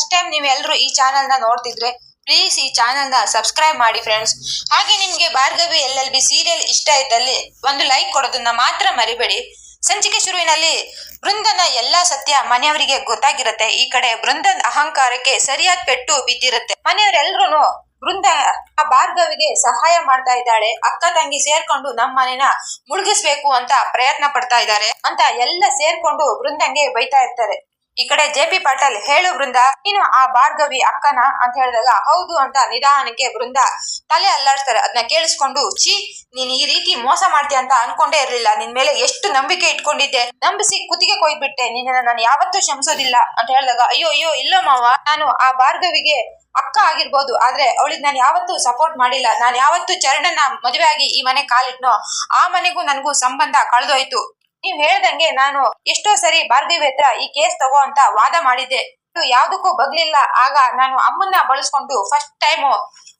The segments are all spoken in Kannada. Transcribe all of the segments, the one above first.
ಫಸ್ಟ್ ಟೈಮ್ ನೀವೆಲ್ಲರೂ ಈ ಚಾನೆಲ್ನ ನೋಡ್ತಿದ್ರೆ ಪ್ಲೀಸ್ ಈ ಚಾನೆಲ್ನ ಸಬ್ಸ್ಕ್ರೈಬ್ ಮಾಡಿ ಫ್ರೆಂಡ್ಸ್ ಹಾಗೆ ನಿಮ್ಗೆ Bhargavi L L B serial ಇಷ್ಟ ಇದ್ದಲ್ಲಿ ಒಂದು ಲೈಕ್ ಕೊಡೋದನ್ನ ಮಾತ್ರ ಮರಿಬೇಡಿ. ಸಂಚಿಕೆ ಶುರುವಿನಲ್ಲಿ ಬೃಂದನ ಎಲ್ಲಾ ಸತ್ಯ ಮನೆಯವರಿಗೆ ಗೊತ್ತಾಗಿರುತ್ತೆ. ಈ ಕಡೆ ಬೃಂದನ್ ಅಹಂಕಾರಕ್ಕೆ ಸರಿಯಾದ ಪೆಟ್ಟು ಬಿದ್ದಿರುತ್ತೆ. ಮನೆಯವರೆಲ್ಲರೂ ಬೃಂದ ಆ ಭಾರ್ಗವಿಗೆ ಸಹಾಯ ಮಾಡ್ತಾ ಇದ್ದಾಳೆ. ಅಕ್ಕ ತಂಗಿ ಸೇರ್ಕೊಂಡು ನಮ್ಮ ಮನೆನ ಮುಳುಗಿಸ್ಬೇಕು ಅಂತ ಪ್ರಯತ್ನ ಪಡ್ತಾ ಇದ್ದಾರೆ ಅಂತ ಎಲ್ಲ ಸೇರ್ಕೊಂಡು ಬೃಂದಂಗೆ ಬೈತಾ ಇರ್ತಾರೆ. ಈ ಕಡೆ ಜೆ ಪಿ ಪಾಟೀಲ್, ಹೇಳು ಬೃಂದ, ನೀನು ಆ ಭಾರ್ಗವಿ ಅಕ್ಕನ ಅಂತ ಹೇಳಿದಾಗ, ಹೌದು ಅಂತ ನಿಧಾನಕ್ಕೆ ಬೃಂದ ತಲೆ ಅಲ್ಲಾಡ್ತಾರೆ ಅದನ್ನ ಕೇಳಿಸ್ಕೊಂಡು, ಛೀ, ನೀನ್ ಈ ರೀತಿ ಮೋಸ ಮಾಡ್ತೀಯ ಅಂತ ಅನ್ಕೊಂಡೇ ಇರ್ಲಿಲ್ಲ. ನಿನ್ ಮೇಲೆ ಎಷ್ಟು ನಂಬಿಕೆ ಇಟ್ಕೊಂಡಿದ್ದೆ. ನಂಬಿಸಿ ಕುತ್ತಿಗೆ ಕೊಯ್ದ್ಬಿಟ್ಟೆ. ನಿನ್ನ ನಾನು ಯಾವತ್ತೂ ಕ್ಷಮಿಸೋದಿಲ್ಲ ಅಂತ ಹೇಳಿದಾಗ, ಅಯ್ಯೋ ಅಯ್ಯೋ, ಇಲ್ಲ ಮಾವ, ನಾನು ಆ ಭಾರ್ಗವಿಗೆ ಅಕ್ಕ ಆಗಿರ್ಬೋದು. ಆದ್ರೆ ಅವಳಿಗೆ ನಾನು ಯಾವತ್ತೂ ಸಪೋರ್ಟ್ ಮಾಡಿಲ್ಲ. ನಾನು ಯಾವತ್ತೂ ಚರಣನ ಮದುವೆ ಆಗಿ ಈ ಮನೆ ಕಾಲಿಟ್ನೋ, ಆ ಮನೆಗೂ ನನಗೂ ಸಂಬಂಧ ಕಳೆದೋಯ್ತು. ನೀವ್ ಹೇಳ್ದಂಗೆ ನಾನು ಎಷ್ಟೋ ಸರಿ ಭಾರ್ಗವಿ ಹತ್ರ ಈ ಕೇಸ್ ತಗೋ ಅಂತ ವಾದ ಮಾಡಿದ್ದೆ. ಯಾವ್ದಕ್ಕೂ ಬಗ್ಲಿಲ್ಲ. ಆಗ ನಾನು ಅಮ್ಮನ್ನ ಬಳಸ್ಕೊಂಡು ಫಸ್ಟ್ ಟೈಮು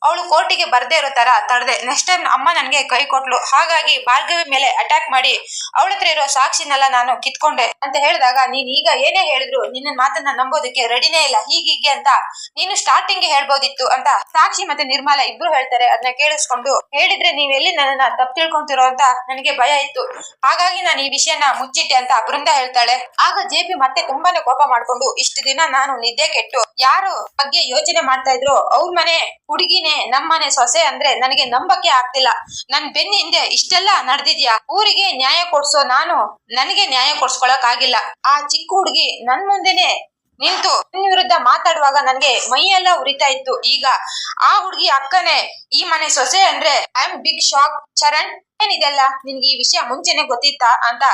ಅವಳು ಕೋರ್ಟಿಗೆ ಬರದೇ ಇರೋ ತರ ತಡೆದೆ. ನೆಕ್ಸ್ಟ್ ಟೈಮ್ ಅಮ್ಮ ನನಗೆ ಕೈ ಕೊಟ್ಲು. ಹಾಗಾಗಿ ಭಾರ್ಗವಿ ಮೇಲೆ ಅಟ್ಯಾಕ್ ಮಾಡಿ ಅವಳ ಹತ್ರ ಇರೋ ಸಾಕ್ಷಿನೆಲ್ಲ ನಾನು ಕಿತ್ಕೊಂಡೆ ಅಂತ ಹೇಳಿದಾಗ ನೀನ್ ಈಗ ಏನೇ ಹೇಳಿದ್ರು ನಿನ್ನ ಮಾತನ್ನ ನಂಬೋದಕ್ಕೆ ರೆಡಿನೇ ಇಲ್ಲ. ಹೀಗೀಗೆ ಅಂತ ನೀನು ಸ್ಟಾರ್ಟಿಂಗ್ ಹೇಳ್ಬೋದಿತ್ತು ಅಂತ ಸಾಕ್ಷಿ ಮತ್ತೆ ನಿರ್ಮಲ ಇಬ್ರು ಹೇಳ್ತಾರೆ. ಅದನ್ನ ಕೇಳಿಸ್ಕೊಂಡು ಹೇಳಿದ್ರೆ ನೀವೆಲ್ಲಿ ನನ್ನನ್ನ ತಪ್ಪು ತಿಳ್ಕೊಂತಿರೋ ಅಂತ ನನಗೆ ಭಯ ಇತ್ತು. ಹಾಗಾಗಿ ನಾನು ಈ ವಿಷಯನ ಮುಚ್ಚಿಟ್ಟೆ ಅಂತ ಬೃಂದ ಹೇಳ್ತಾಳೆ. ಆಗ ಜೆ ಮತ್ತೆ ತುಂಬಾನೇ ಕೋಪ ಮಾಡ್ಕೊಂಡು ಇಷ್ಟು ದಿನ ನಾನು ನಿದ್ದೆ ಕೆಟ್ಟು ಯಾರು ಬಗ್ಗೆ ಯೋಚನೆ ಮಾಡ್ತಾ ಇದ್ರು? ಅವ್ರ ಮನೆ ಹುಡುಗಿನೇ ನಮ್ಮನೆ ಸೊಸೆ ಅಂದ್ರೆ ನನಗೆ ನಂಬಕ್ಕೆ ಆಗ್ತಿಲ್ಲ. ನನ್ ಬೆನ್ನ ಹಿಂದೆ ಇಷ್ಟೆಲ್ಲ ನಡೆದಿದ್ಯಾ? ಊರಿಗೆ ನ್ಯಾಯ ಕೊಡ್ಸೋ ನಾನು ನನಗೆ ನ್ಯಾಯ ಕೊಡ್ಸ್ಕೊಳಕ್ ಆಗಿಲ್ಲ. ಆ ಚಿಕ್ಕ ಹುಡುಗಿ ನನ್ ಮುಂದೆನೆ ನಿಂತು ವಿರುದ್ಧ ಮಾತಾಡುವಾಗ ನನ್ಗೆ ಮೈಯೆಲ್ಲ ಉರಿತಾ ಇತ್ತು. ಈಗ ಆ ಹುಡುಗಿ ಅಕ್ಕನೇ, ಈ ಮನೆ ಸೊಸೆ ಅಂದ್ರೆ I am big shock. Charan, ಏನಿದೆಲ್ಲ? ನಿನ್ಗೆ ಈ ವಿಷಯ ಮುಂಚೆನೆ ಗೊತ್ತಿತ್ತಾ ಅಂತ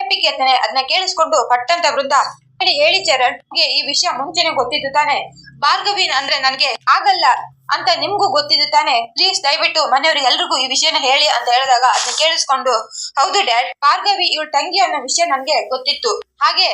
ಅದನ್ನ ಕೇಳಿಸ್ಕೊಂಡು ಪಟ್ಟಂತ ವೃಂದ ಹೇಳಿ ಹೇಳಿ ಚರಣ್ ಈ ವಿಷಯ ಮುಂಚೆನೆ ಗೊತ್ತಿದ್ದು ತಾನೆ? ಭಾರ್ಗವಿನ್ ಅಂದ್ರೆ ನನಗೆ ಆಗಲ್ಲ ಅಂತ ನಿಮ್ಗೂ ಗೊತ್ತಿದ್ದು ತಾನೆ? ಪ್ಲೀಸ್ ದಯವಿಟ್ಟು ಮನೆಯವ್ರಿಗೆ ಎಲ್ರಿಗೂ ಈ ವಿಷಯನ ಹೇಳಿ ಅಂತ ಹೇಳಿದಾಗ ಅದನ್ನ ಕೇಳಿಸ್ಕೊಂಡು, ಹೌದು ಡ್ಯಾಡ್, ಭಾರ್ಗವಿ ಇವಳ ತಂಗಿ ಅನ್ನೋ ವಿಷಯ ನನ್ಗೆ ಗೊತ್ತಿತ್ತು. ಹಾಗೆ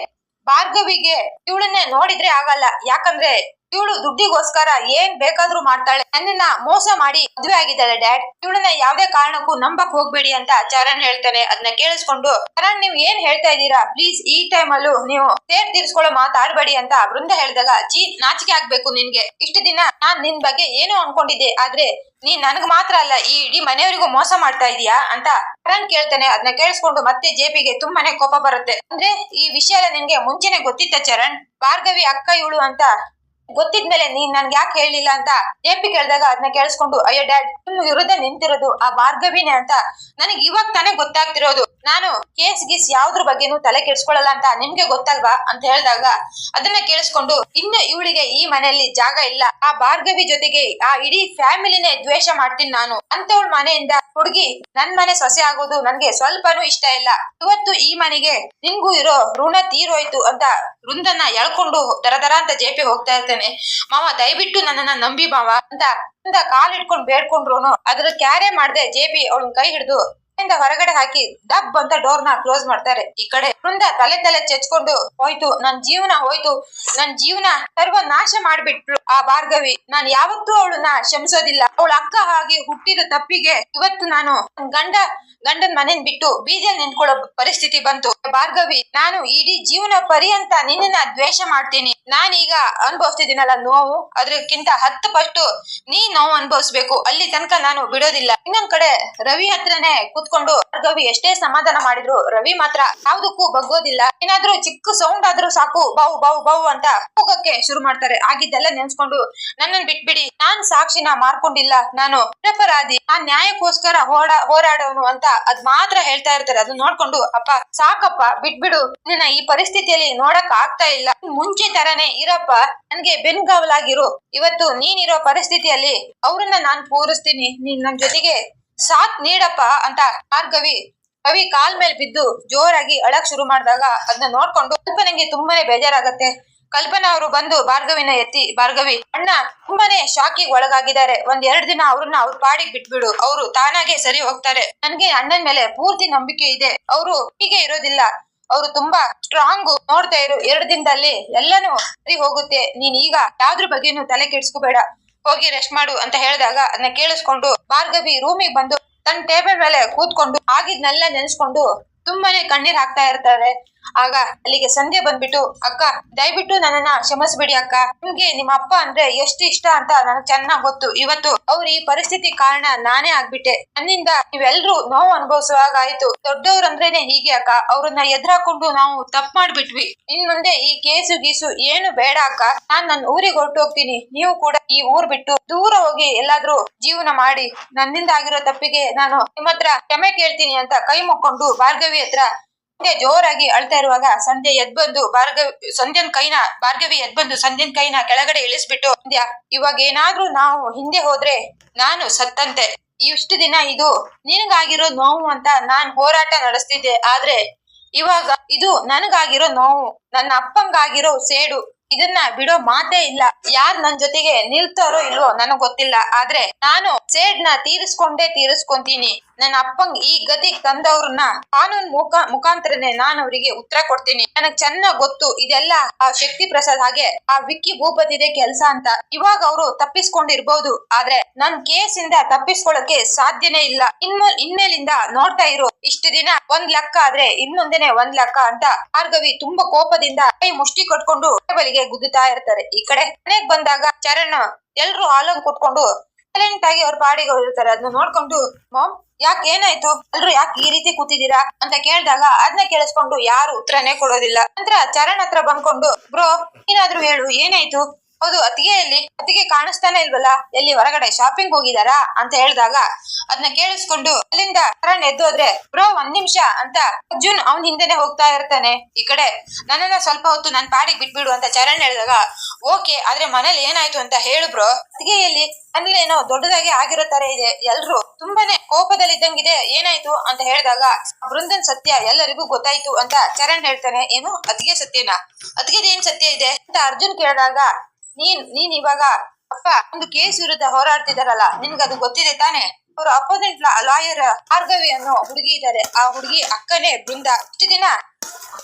ಭಾರ್ಗವಿಗೆ ಇವಳನ್ನೇ ನೋಡಿದ್ರೆ ಆಗಲ್ಲ. ಯಾಕಂದ್ರೆ ಇವಳು ದುಡ್ಡಿಗೋಸ್ಕರ ಏನ್ ಬೇಕಾದ್ರೂ ಮಾಡ್ತಾಳೆ. ನನ್ನನ್ನ ಮೋಸ ಮಾಡಿ ಮದುವೆ ಆಗಿದ್ದಾಳೆ ಡ್ಯಾಡ್. ಇವಳನ್ನ ಯಾವ್ದೇ ಕಾರಣಕ್ಕೂ ನಂಬಕ್ ಹೋಗ್ಬೇಡಿ ಅಂತ ಚರಣ್ ಹೇಳ್ತಾನೆ. ಅದನ್ನ ಕೇಳಿಸ್ಕೊಂಡು, ಚರಣ್, ನೀವ್ ಏನ್ ಹೇಳ್ತಾ ಇದ್ದೀರಾ? ಪ್ಲೀಸ್, ಈ ಟೈಮ್ ಅಲ್ಲೂ ನೀವು ಸೇರ್ ತೀರ್ಸ್ಕೊಳ್ಳೋ ಮಾತಾಡ್ಬೇಡಿ ಅಂತ ವೃಂದ ಹೇಳಿದಾಗ ಚೀ ನಾಚಿಕೆ ಆಗ್ಬೇಕು ನಿನ್ಗೆ. ಇಷ್ಟು ದಿನ ನಾನ್ ನಿನ್ ಬಗ್ಗೆ ಏನೋ ಅನ್ಕೊಂಡಿದ್ದೆ. ಆದ್ರೆ ನೀನ್ ನನಗ್ ಮಾತ್ರ ಅಲ್ಲ, ಈ ಇಡೀ ಮನೆಯವರಿಗೂ ಮೋಸ ಮಾಡ್ತಾ ಇದೀಯಾ ಅಂತ ಚರಣ್ ಕೇಳ್ತಾನೆ. ಅದನ್ನ ಕೇಳಿಸ್ಕೊಂಡು ಮತ್ತೆ ಜೆಪಿಗೆ ತುಂಬಾನೇ ಕೋಪ ಬರುತ್ತೆ. ಅಂದ್ರೆ ಈ ವಿಷಯ ನಿನ್ಗೆ ಮುಂಚೆನೆ ಗೊತ್ತಿತ್ತ ಚರಣ್? ಭಾರ್ಗವಿ ಅಕ್ಕ ಇವಳು ಅಂತ ಗೊತ್ತಿದ್ಮೇಲೆ ನೀನ್ ನನ್ಗೆ ಯಾಕೆ ಹೇಳಿಲ್ಲ ಅಂತ ಜೆಪಿ ಕೇಳಿದಾಗ ಅದನ್ನ ಕೇಳಿಸ್ಕೊಂಡು, ಅಯ್ಯೋ ಡ್ಯಾಡ್ ನಿಮ್ ವಿರುದ್ಧ ನಿಂತಿರೋದು ಆ ಭಾರ್ಗವಿನೇ ಅಂತ. ನನಗೆ ಇವಾಗ ತಾನೇ ಗೊತ್ತಾಗ್ತಿರೋದು. ನಾನು ಕೇಸ್ ಗೀಸ್ ಯಾವ್ದ್ರ ಬಗ್ಗೆನೂ ತಲೆ ಕೆಡ್ಸ್ಕೊಳ್ಳಲ್ಲ ಅಂತ ನಿಮ್ಗೆ ಗೊತ್ತಲ್ವಾ ಅಂತ ಹೇಳಿದಾಗ ಅದನ್ನ ಕೇಳಿಸ್ಕೊಂಡು, ಇನ್ನು ಇವಳಿಗೆ ಈ ಮನೆಯಲ್ಲಿ ಜಾಗ ಇಲ್ಲ. ಆ ಭಾರ್ಗವಿ ಜೊತೆಗೆ ಆ ಇಡೀ ಫ್ಯಾಮಿಲಿನೇ ದ್ವೇಷ ಮಾಡ್ತೀನಿ ನಾನು. ಅಂತವಳ ಮನೆಯಿಂದ ಹುಡುಗಿ ನನ್ ಮನೆ ಸೊಸೆ ಆಗೋದು ನನ್ಗೆ ಸ್ವಲ್ಪನೂ ಇಷ್ಟ ಇಲ್ಲ. ಇವತ್ತು ಈ ಮನೆಗೆ ನಿನ್ಗೂ ಇರೋ ಋಣ ತೀರೋಯ್ತು ಅಂತ ವೃಂದನ್ನ ಎಳ್ಕೊಂಡು ದರ ಅಂತ ಜೇಪಿ ಹೋಗ್ತಾ ಇರ್ತೇನೆ. ಮಾವ, ದಯವಿಟ್ಟು ನನ್ನನ್ನ ನಂಬಿ ಮಾವ ಅಂತ ಕಾಲ್ ಇಟ್ಕೊಂಡ್ ಬೇಡ್ಕೊಂಡ್ರು ಅದ್ರ ಕ್ಯಾರೆ ಮಾಡ್ದೆ ಜೇಪಿ ಅವಳನ್ ಕೈ ಹಿಡಿದು ಇಂದ ಹೊರಗಡೆ ಹಾಕಿ ಡಬ್ ಅಂತ ಡೋರ್ನ ಕ್ಲೋಸ್ ಮಾಡ್ತಾರೆ. ಈ ಕಡೆ ವೃಂದ ತಲೆ ತಲೆ ಚೆಚ್ಕೊಂಡು ಹೋಯ್ತು. ನನ್ ಜೀವನ ಹೋಯ್ತು. ನನ್ ಜೀವನ ಸರ್ವ ನಾಶ ಮಾಡ್ಬಿಟ್ರು ಆ ಭಾರ್ಗವಿ. ನಾನ್ ಯಾವತ್ತೂ ಅವಳನ್ನ ಕ್ಷಮಿಸೋದಿಲ್ಲ. ಅವಳ ಅಕ್ಕ ಹಾಗೆ ಹುಟ್ಟಿದ ತಪ್ಪಿಗೆ ಇವತ್ತು ನಾನು ಗಂಡ, ಗಂಡನ್ ಮನೆನ್ ಬಿಟ್ಟು ಬೀದಿಯಲ್ಲಿ ನಿಂತ್ಕೊಳ್ಳೋ ಪರಿಸ್ಥಿತಿ ಬಂತು. ಭಾರ್ಗವಿ, ನಾನು ಇಡೀ ಜೀವನ ಪರ್ಯಂತ ನಿನ್ನನ್ನ ದ್ವೇಷ ಮಾಡ್ತೀನಿ. ನಾನೀಗ ಅನುಭವಿಸ್ತಿದ್ದೀನಲ್ಲ ನೋವು. ಅದಕ್ಕಿಂತ ಹತ್ತು ಪಟ್ಟು ನೀ ನೋವು ಅನುಭವಿಸ್ಬೇಕು. ಅಲ್ಲಿ ತನಕ ನಾನು ಬಿಡೋದಿಲ್ಲ. ಇನ್ನೊಂದ್ ಕಡೆ ರವಿ ಹತ್ರನೇ ಕೂತ್ಕೊಂಡು ಭಾರ್ಗವಿ ಎಷ್ಟೇ ಸಮಾಧಾನ ಮಾಡಿದ್ರು, ರವಿ ಮಾತ್ರ ಯಾವ್ದಕ್ಕೂ ಬಗ್ಗೋದಿಲ್ಲ. ಏನಾದ್ರೂ ಚಿಕ್ಕ ಸೌಂಡ್ ಆದ್ರೂ ಸಾಕು ಬಾವು ಬಾವು ಬಾವು ಅಂತ ಹೋಗಕ್ಕೆ ಶುರು ಮಾಡ್ತಾರೆ. ಆಗಿದ್ದೆಲ್ಲ ನೆನ್ಸ್ಕೊಂಡು ನನ್ನನ್ ಬಿಟ್ಬಿಡಿ, ನಾನ್ ಸಾಕ್ಷಿನ ಮಾರ್ಕೊಂಡಿಲ್ಲ. ನಾನು ನಿರಪರಾಧಿ ಆ ನ್ಯಾಯಕ್ಕೋಸ್ಕರ ಹೋರಾ, ಹೋರಾಡೋನು ಅಂತ ಅದ್ ಮಾತ್ರ ಹೇಳ್ತಾ ಇರ್ತಾರೆ. ಅದನ್ನ ನೋಡ್ಕೊಂಡು, ಅಪ್ಪ, ಸಾಕಪ್ಪ, ಬಿಟ್ಬಿಡು. ನಿನ್ನ ಈ ಪರಿಸ್ಥಿತಿಯಲ್ಲಿ ನೋಡಕ್ ಆಗ್ತಾ ಇಲ್ಲ. ಮುಂಚೆ ತರನೇ ಇರಪ್ಪ, ನನ್ಗೆ ಬೆನ್ಗಾವಲಾಗಿರು. ಇವತ್ತು ನೀನಿರೋ ಪರಿಸ್ಥಿತಿಯಲ್ಲಿ ಅವ್ರನ್ನ ನಾನ್ ಪೂರಿಸ್ತೀನಿ ನೀನ್ ನನ್ ಜೊತೆಗೆ ಸಾಥ್ ನೀಡಪ್ಪ ಅಂತ ಭಾರ್ಗವಿ ಕವಿ ಕಾಲ್ ಮೇಲೆ ಬಿದ್ದು ಜೋರಾಗಿ ಅಳಕ್ ಶುರು ಮಾಡಿದಾಗ ಅದನ್ನ ನೋಡ್ಕೊಂಡು ಕಲ್ಪನೆಗೆ ತುಂಬಾನೇ ಬೇಜಾರಾಗತ್ತೆ. ಕಲ್ಪನಾ ಅವರು ಬಂದು ಭಾರ್ಗವಿನ ಎತ್ತಿ, ಭಾರ್ಗವಿ, ಅಣ್ಣ ತುಂಬಾನೇ ಶಾಕಿಗೆ ಒಳಗಾಗಿದ್ದಾರೆ. ಒಂದ್ ಎರಡ್ ದಿನ ಅವ್ರನ್ನ ಅವ್ರ ಪಾಡಿಗೆ ಬಿಟ್ಬಿಡು. ಅವರು ತಾನಾಗೆ ಸರಿ ಹೋಗ್ತಾರೆ. ನನ್ಗೆ ಅಣ್ಣನ ಮೇಲೆ ಪೂರ್ತಿ ನಂಬಿಕೆ ಇದೆ. ಅವರು ಹೀಗೆ ಇರೋದಿಲ್ಲ. ಅವರು ತುಂಬಾ ಸ್ಟ್ರಾಂಗ್ ನೋಡ್ತಾ ಇರು. ಎರಡು ದಿನದಲ್ಲಿ ಎಲ್ಲಾನು ಸರಿ ಹೋಗುತ್ತೆ. ನೀನ್ ಈಗ ಯಾವ್ದ್ರ ಬಗ್ಗೆನು ತಲೆ ಕೆಡ್ಸ್ಕೋಬೇಡ. ಹೋಗಿ ರೆಸ್ಟ್ ಮಾಡು ಅಂತ ಹೇಳಿದಾಗ ಅದನ್ನ ಕೇಳಿಸ್ಕೊಂಡು ಭಾರ್ಗವಿ ರೂಮಿಗೆ ಬಂದು ತನ್ನ ಟೇಬಲ್ ಮೇಲೆ ಕೂತ್ಕೊಂಡು ಆಗಿದ್ನೆಲ್ಲ ನೆನೆಸ್ಕೊಂಡು ತುಂಬಾನೇ ಕಣ್ಣೀರ್ ಹಾಕ್ತಾ ಇರ್ತಾರೆ. ಆಗ ಅಲ್ಲಿಗೆ ಸಂಧ್ಯೆ ಬಂದ್ಬಿಟ್ಟು, ಅಕ್ಕ, ದಯವಿಟ್ಟು ನನ್ನನ್ನ ಕ್ಷಮಿಸ್ಬಿಡಿ ಅಕ್ಕ. ನಿಮ್ಗೆ ನಿಮ್ಮ ಅಪ್ಪ ಅಂದ್ರೆ ಎಷ್ಟು ಇಷ್ಟ ಅಂತ ನನಗೆ ಚೆನ್ನಾಗ್ ಗೊತ್ತು. ಇವತ್ತು ಅವ್ರ ಈ ಪರಿಸ್ಥಿತಿ ಕಾರಣ ನಾನೇ ಆಗ್ಬಿಟ್ಟೆ. ನನ್ನಿಂದ ನೀವೆಲ್ರೂ ನೋವು ಅನುಭವಿಸುವಾಗ ಆಯ್ತು. ದೊಡ್ಡವ್ರಂದ್ರೇನೆ ಹೀಗೆ ಅಕ್ಕ. ಅವ್ರನ್ನ ಎದುರಾಕೊಂಡು ನಾವು ತಪ್ಪು ಮಾಡ್ಬಿಟ್ವಿ. ಇನ್ ಮುಂದೆ ಈ ಕೇಸು ಗೀಸು ಏನು ಬೇಡ ಅಕ್ಕ. ನಾನ್ ನನ್ನ ಊರಿಗೆ ಹೊರಟು ಹೋಗ್ತೀನಿ. ನೀವು ಕೂಡ ಈ ಊರ್ ಬಿಟ್ಟು ದೂರ ಹೋಗಿ ಎಲ್ಲಾದ್ರೂ ಜೀವನ ಮಾಡಿ. ನನ್ನಿಂದ ಆಗಿರೋ ತಪ್ಪಿಗೆ ನಾನು ನಿಮ್ಮ ಹತ್ರ ಕ್ಷಮೆ ಕೇಳ್ತೀನಿ ಅಂತ ಕೈ ಮುಕ್ಕೊಂಡು ಭಾರ್ಗವಿ ಹತ್ರ ಜೋರಾಗಿ ಅಳ್ತಾ ಇರುವಾಗ ಸಂಧ್ಯೆ ಎದ್ಬಂದು ಭಾರ್ಗವಿ, ಸಂಧ್ಯನ್ ಕೈನ, ಭಾರ್ಗವಿ ಎದ್ಬಂದು ಸಂಧ್ಯನ್ ಕೈನ ಕೆಳಗಡೆ ಇಳಿಸ್ಬಿಟ್ಟು, ಸಂಧ್ಯಾ, ಇವಾಗ ಏನಾದ್ರೂ ನಾವು ಹಿಂದೆ ಹೋದ್ರೆ ನಾನು ಸತ್ತಂತೆ. ಇಷ್ಟು ದಿನ ಇದು ನಿನಗಾಗಿರೋ ನೋವು ಅಂತ ನಾನ್ ಹೋರಾಟ ನಡೆಸ್ತಿದ್ದೆ. ಆದ್ರೆ ಇವಾಗ ಇದು ನನಗಾಗಿರೋ ನೋವು, ನನ್ನ ಅಪ್ಪಂಗಾಗಿರೋ ಸೇಡು, ಇದನ್ನ ಬಿಡೋ ಮಾತೇ ಇಲ್ಲ. ಯಾರ್ ನನ್ ಜೊತೆಗೆ ನಿಲ್ತಾರೋ ಇಲ್ವೋ ನನಗ್ ಗೊತ್ತಿಲ್ಲ. ಆದ್ರೆ ನಾನು ಸೇಡ್ನ ತೀರಿಸ್ಕೊಂಡೇ ತೀರಿಸ್ಕೊಂತೀನಿ. ನನ್ನ ಅಪ್ಪಂಗ್ ಈ ಗತಿ ತಂದವ್ರನ್ನ ಕಾನೂನ್ ಮುಖ, ಮುಖಾಂತರನೇ ನಾನು ಅವರಿಗೆ ಉತ್ತರ ಕೊಡ್ತೀನಿ. ನನಗ್ ಚೆನ್ನಾಗ್ ಗೊತ್ತು, ಇದೆಲ್ಲ ಆ ಶಕ್ತಿ ಪ್ರಸಾದ್ ಹಾಗೆ ಆ ವಿಕ್ಕಿ ಭೂಪತಿದೆ ಕೆಲ್ಸ ಅಂತ. ಇವಾಗ ಅವರು ತಪ್ಪಿಸ್ಕೊಂಡಿರ್ಬೋದು, ಆದ್ರೆ ನನ್ ಕೇಸ್ ಇಂದ ತಪ್ಪಿಸ್ಕೊಳಕ್ಕೆ ಸಾಧ್ಯನೇ ಇಲ್ಲ. ಇನ್ಮು, ಇನ್ಮೇಲಿಂದ ನೋಡ್ತಾ ಇರು, ಇಷ್ಟು ದಿನ ಒಂದ್ ಲೆಕ್ಕ ಆದ್ರೆ ಇನ್ ಮುಂದೆನೆ ಒಂದ್ ಲೆಕ್ಕ ಅಂತ ಭಾರ್ಗವಿ ತುಂಬಾ ಕೋಪದಿಂದ ಕೈ ಮುಷ್ಟಿ ಕಟ್ಕೊಂಡು ಟೇಬಲ್ಗೆ ಗುದ್ದುತ್ತಾ ಇರ್ತಾರೆ. ಈ ಕಡೆ ಮನೆಗ್ ಬಂದಾಗ ಚರಣ ಎಲ್ರು ಹಾಲಂಗ್ ಕುತ್ಕೊಂಡು ಸೈಲೆಂಟ್ ಆಗಿ ಅವ್ರ ಪಾಡಿಗೆ ಹೋಗಿರ್ತಾರೆ. ಅದನ್ನ ನೋಡ್ಕೊಂಡು, ಮಾಮ್, ಯಾಕೆ ಏನಾಯ್ತು? ಎಲ್ರು ಯಾಕೆ ಈ ರೀತಿ ಕೂತಿದ್ದೀರಾ? ಅಂತ ಕೇಳಿದಾಗ ಅದನ್ನ ಕೇಳಿಸ್ಕೊಂಡು, ಯಾರು ಉತ್ತರನೇ ಕೊಡೋದಿಲ್ಲ. ನಂತರ ಚರಣ್ ಹತ್ರ ಬಂದ್ಕೊಂಡು, ಬ್ರೋ, ಏನಾದ್ರು ಹೇಳು, ಏನಾಯ್ತು? ಹೌದು ಅತಿಗೆಯಲ್ಲಿ ಅತ್ತಿಗೆ ಕಾಣಿಸ್ತಾನೆ ಇಲ್ವಲ್ಲ? ಎಲ್ಲಿ ಹೊರಗಡೆ ಶಾಪಿಂಗ್ ಹೋಗಿದಾರಾ? ಅಂತ ಹೇಳಿದಾಗ ಅದನ್ನ ಕೇಳಿಸ್ಕೊಂಡು, ಅಲ್ಲಿಂದ ಚರಣ್ ಎದ್ದೋದ್ರೆ ಬ್ರೋ, ಒಂದ್ ನಿಮಿಷ ಅಂತ ಅರ್ಜುನ್ ಅವನ್ ಹಿಂದೆನೆ ಹೋಗ್ತಾ ಇರ್ತಾನೆ. ಈ ಕಡೆ ನನ್ನನ್ನ ಸ್ವಲ್ಪ ಹೊತ್ತು ನನ್ ಪಾಡಿಗೆ ಬಿಟ್ಬಿಡು ಅಂತ ಚರಣ್ ಹೇಳಿದಾಗ, ಓಕೆ, ಆದ್ರೆ ಮನೇಲಿ ಏನಾಯ್ತು ಅಂತ ಹೇಳು ಬ್ರೋ. ಅತಿಗೆಯಲ್ಲಿ ಏನೋ ದೊಡ್ಡದಾಗಿ ಆಗಿರೋ ತರ ಇದೆ. ಎಲ್ರು ತುಂಬಾನೇ ಕೋಪದಲ್ಲಿ ಇದ್ದಂಗಿದೆ ಏನಾಯ್ತು? ಅಂತ ಹೇಳಿದಾಗ, ಬೃಂದನ್ ಸತ್ಯ ಎಲ್ಲರಿಗೂ ಗೊತ್ತಾಯ್ತು ಅಂತ ಚರಣ್ ಹೇಳ್ತಾನೆ. ಏನು? ಅತಿಗೆ ಸತ್ಯನಾ? ಅತಿಗೆ ಏನ್ ಸತ್ಯ ಇದೆ? ಅಂತ ಅರ್ಜುನ್ ಕೇಳಿದಾಗ ನೀನ್ ನೀನ್ ಇವಾಗ ಅಪ್ಪ ಒಂದು ಕೇಸ್ ವಿರುದ್ಧ ಹೋರಾಡ್ತಿದಾರಲ್ಲ ನಿನ್ಗೆ ಅದು ಗೊತ್ತಿದೆ ತಾನೆ? ಅವ್ರ ಅಪೋನೆಂಟ್ ಲಾಯರ್ ಭಾರ್ಗವಿ ಅನ್ನೋ ಹುಡುಗಿ ಇದ್ದಾರೆ ಆ ಹುಡುಗಿ ಅಕ್ಕನೇ ಬೃಂದ. ಇಷ್ಟು ದಿನ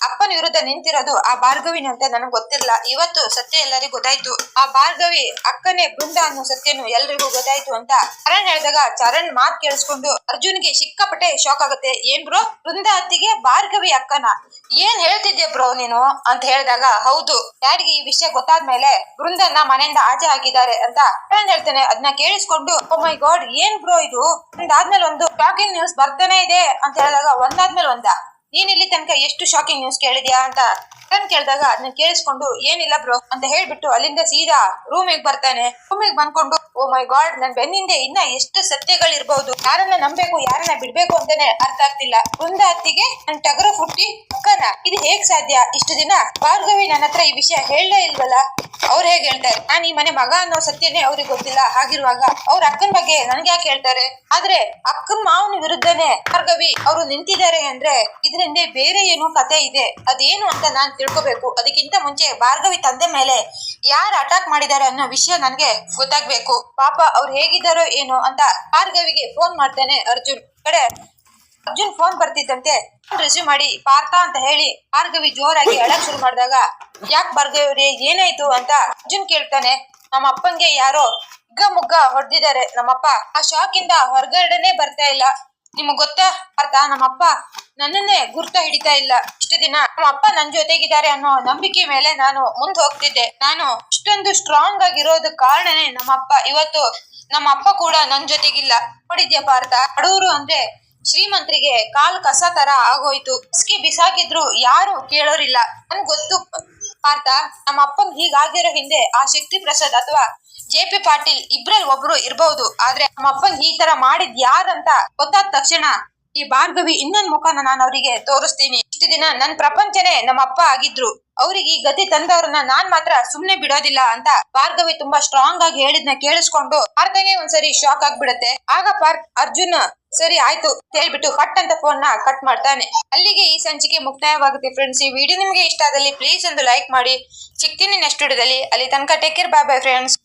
ಅಪ್ಪನ ವಿರುದ್ಧ ನಿಂತಿರೋದು ಆ ಭಾರ್ಗವಿನ ಅಂತ ನನಗೆ ಗೊತ್ತಿರಲ್ಲ ಇವತ್ತು ಸತ್ಯ ಎಲ್ಲರಿಗೂ ಗೊತ್ತಾಯ್ತು. ಆ ಭಾರ್ಗವಿ ಅಕ್ಕನೇ ಬೃಂದ ಅನ್ನೋ ಸತ್ಯನು ಎಲ್ರಿಗೂ ಗೊತ್ತಾಯ್ತು ಅಂತ ಚರಣ್ ಹೇಳಿದಾಗ ಚರಣ್ ಮಾತ್ ಕೇಳಿಸ್ಕೊಂಡು, ಅರ್ಜುನ್ಗೆ ಸಿಕ್ಕಾಪಟ್ಟೆ ಶಾಕ್ ಆಗುತ್ತೆ. ಏನ್ ಬ್ರೋ ಬೃಂದ ಅತ್ತಿಗೆ ಭಾರ್ಗವಿ ಅಕ್ಕನ. ಏನ್ ಹೇಳ್ತಿದ್ದೆ ಬ್ರೋ ನೀನು? ಅಂತ ಹೇಳಿದಾಗ, ಹೌದು, ಡ್ಯಾಡ್ಗೆ ಈ ವಿಷಯ ಗೊತ್ತಾದ್ಮೇಲೆ ಬೃಂದನ್ನ ಮನೆಯಿಂದ ಆಚೆ ಹಾಕಿದ್ದಾರೆ ಅಂತ ಚರಣ್ ಹೇಳ್ತಾನೆ. ಅದನ್ನ ಕೇಳಿಸ್ಕೊಂಡು ಓ ಮೈ ಗಾಡ್ ಏನ್ ಬ್ರೋ ಇದು? ಒಂದಾದ್ಮೇಲೆ ಒಂದು ಶಾಕಿಂಗ್ ನ್ಯೂಸ್ ಬರ್ತಾನೆ ಇದೆ. ಅಂತ ಹೇಳಿದಾಗ, ಒಂದಾದ್ಮೇಲೆ ಒಂದ? ನೀನ್ ಇಲ್ಲಿ ತನಕ ಎಷ್ಟು ಶಾಕಿಂಗ್ ನ್ಯೂಸ್ ಕೇಳಿದ್ಯಾ ಅಂತ ಅದನ್ನ ಕೇಳಿದಾಗ ಅದನ್ನ ಕೇಳಿಸ್ಕೊಂಡು, ಏನಿಲ್ಲ ಬ್ರೋ ಅಂತ ಹೇಳ್ಬಿಟ್ಟು ಅಲ್ಲಿಂದ ಸೀದಾ ರೂಮಿಗೆ ಬರ್ತಾನೆ. ರೂಮಿಗೆ ಬಂದ್ಕೊಂಡು ಓ ಮೈ ಗಾಡ್ ನನ್ ಬೆನ್ನಿಂದೆ ಇನ್ನ ಎಷ್ಟು ಸತ್ಯಗಳಿರ್ಬಹುದು ಯಾರನ್ನ ನಂಬೇಕು ಯಾರನ್ನ ಬಿಡ್ಬೇಕು ಅಂತಾನೆ ಅರ್ಥ ಆಗ್ತಿಲ್ಲ. ಬೃಂದ ಅತ್ತಿಗೆ ನನ್ ಟಗರು ಹುಟ್ಟಿ ಅಕ್ಕನ ಇದು ಹೇಗ್ ಸಾಧ್ಯ? ಇಷ್ಟು ದಿನ ಭಾರ್ಗವಿ ನನ್ನ ಹತ್ರ ಈ ವಿಷಯ ಹೇಳಲೇ ಇಲ್ವಲ್ಲ? ಅವ್ರು ಹೇಗ್ ಹೇಳ್ತಾರೆ? ನಾನು ಈ ಮನೆ ಮಗ ಅನ್ನೋ ಸತ್ಯನೇ ಅವ್ರಿಗೆ ಗೊತ್ತಿಲ್ಲ. ಹಾಗಿರುವಾಗ ಅವ್ರ ಅಕ್ಕನ ಬಗ್ಗೆ ನನ್ಗೆ ಯಾಕೆ ಹೇಳ್ತಾರೆ? ಆದ್ರೆ ಅಕ್ಕನ ಮಾವನ ವಿರುದ್ಧನೇ ಭಾರ್ಗವಿ ಅವರು ನಿಂತಿದ್ದಾರೆ ಅಂದ್ರೆ ಇದ್ರ ಹಿಂದೆ ಬೇರೆ ಏನೋ ಕತೆ ಇದೆ. ಅದೇನು ಅಂತ ನಾನ್ ತಿಳ್ಕೊಬೇಕು. ಅದಕ್ಕಿಂತ ಮುಂಚೆ ಭಾರ್ಗವಿ ತಂದೆ ಮೇಲೆ ಯಾರು ಅಟ್ಯಾಕ್ ಮಾಡಿದ್ದಾರೆ ಅನ್ನೋ ವಿಷಯ ನನ್ಗೆ ಗೊತ್ತಾಗ್ಬೇಕು. ಪಾಪ ಅವ್ರು ಹೇಗಿದ್ದಾರೋ ಏನೋ ಅಂತ ಭಾರ್ಗವಿಗೆ ಫೋನ್ ಮಾಡ್ತಾನೆ ಅರ್ಜುನ್ ಕಡೆ. ಅರ್ಜುನ್ ಫೋನ್ ಬರ್ತಿದ್ದಂತೆ. ರಿಸೀವ್ ಮಾಡಿ, ಪಾರ್ಥ ಅಂತ ಹೇಳಿ ಭಾರ್ಗವಿ ಜೋರಾಗಿ ಅಳಕ್ ಶುರು ಮಾಡಿದಾಗ, ಯಾಕೆ ಭಾರ್ಗವಿ ಏನಾಯ್ತು? ಅಂತ ಅರ್ಜುನ್ ಕೇಳ್ತಾನೆ. ನಮ್ಮ ಅಪ್ಪಂಗೆ ಯಾರೋ ಹಿಗ್ಗ ಮುಗ್ಗ ಹೊಡೆದಿದ್ದಾರೆ ನಮ್ಮಪ್ಪ. ಆ ಶಾಕ್ ಇಂದ ಹೊರಗಡೆನೆ ಬರ್ತಾ ಇಲ್ಲ. ನಿಮಗ್ ಗೊತ್ತಾ ಪಾರ್ಥ? ನಮ್ಮಪ್ಪ ನನ್ನನ್ನೇ ಗುರ್ತ ಹಿಡಿತಾ ಇಲ್ಲ. ಇಷ್ಟು ದಿನ ನಮ್ಮ ಅಪ್ಪ ನನ್ ಜೊತೆಗಿದ್ದಾರೆ ಅನ್ನೋ ನಂಬಿಕೆ ಮೇಲೆ ನಾನು ಮುಂದ್ ಹೋಗ್ತಿದ್ದೆ. ನಾನು ಇಷ್ಟೊಂದು ಸ್ಟ್ರಾಂಗ್ ಆಗಿರೋದು ಕಾರಣನೇ ನಮ್ಮಪ್ಪ ಇವತ್ತು ನಮ್ಮ ಅಪ್ಪ ಕೂಡ ನನ್ ಜೊತೆಗಿಲ್ಲ. ನೋಡಿದ್ಯಾ ಪಾರ್ಥ? ಬಡವರು ಅಂದ್ರೆ ಶ್ರೀಮಂತರಿಗೆ ಕಾಲ್ ಕಸ ತರ ಆಗೋಯ್ತು. ಇಸ್ಕಿ ಬಿಸಾಕಿದ್ರು ಯಾರು ಕೇಳೋರಿಲ್ಲ. ನನ್ ಗೊತ್ತು ಪಾರ್ಥ, ನಮ್ಮ ಅಪ್ಪನ್ ಹೀಗಾಗಿರೋ ಹಿಂದೆ ಆ ಶಕ್ತಿ ಪ್ರಸಾದ್ ಅಥವಾ ಜೆ ಪಿ ಪಾಟೀಲ್ ಇಬ್ರಲ್ಲಿ ಒಬ್ರು ಇರ್ಬಹುದು ಆದ್ರೆ ನಮ್ಮ ಅಪ್ಪನ್ ಈ ತರ ಮಾಡಿದ್ ಯಾರಂತ ಗೊತ್ತಾದ ತಕ್ಷಣ ಈ ಭಾರ್ಗವಿ ಇನ್ನೊಂದ್ ಮುಖನ ನಾನು ಅವರಿಗೆ ತೋರಿಸ್ತೀನಿ. ಇಷ್ಟು ದಿನ ನನ್ ಪ್ರಪಂಚನೇ ನಮ್ಮ ಅಪ್ಪ ಆಗಿದ್ರು. ಅವ್ರಿಗೆ ಈ ಗತಿ ತಂದವ್ರನ್ನ ನಾನ್ ಮಾತ್ರ ಸುಮ್ನೆ ಬಿಡೋದಿಲ್ಲ ಅಂತ ಭಾರ್ಗವಿ ತುಂಬಾ ಸ್ಟ್ರಾಂಗ್ ಆಗಿ ಹೇಳಿದ್ನ ಕೇಳಿಸ್ಕೊಂಡು ಪಾರ್ಥಗೆ ಒಂದ್ಸರಿ ಶಾಕ್ ಆಗ್ಬಿಡತ್ತೆ. ಆಗ ಪಾರ್ಕ್ ಅರ್ಜುನ್, ಸರಿ ಆಯ್ತು, ಹೇಳ್ಬಿಟ್ಟು ಕಟ್ ಅಂತ ಫೋನ್ನ ಕಟ್ ಮಾಡ್ತಾನೆ. ಅಲ್ಲಿಗೆ ಈ ಸಂಚಿಕೆ ಮುಕ್ತಾಯವಾಗುತ್ತೆ ಫ್ರೆಂಡ್ಸ್ ಈ ವಿಡಿಯೋ ನಿಮ್ಗೆ ಇಷ್ಟ ಆದಲ್ಲಿ ಪ್ಲೀಸ್ ಒಂದು ಲೈಕ್ ಮಾಡಿ. ಸಿಗ್ತೀನಿ ನೆಕ್ಸ್ಟ್ ವಿಡಿಯೋದಲ್ಲಿ ಅಲ್ಲಿ ತನಕ take care bye bye friends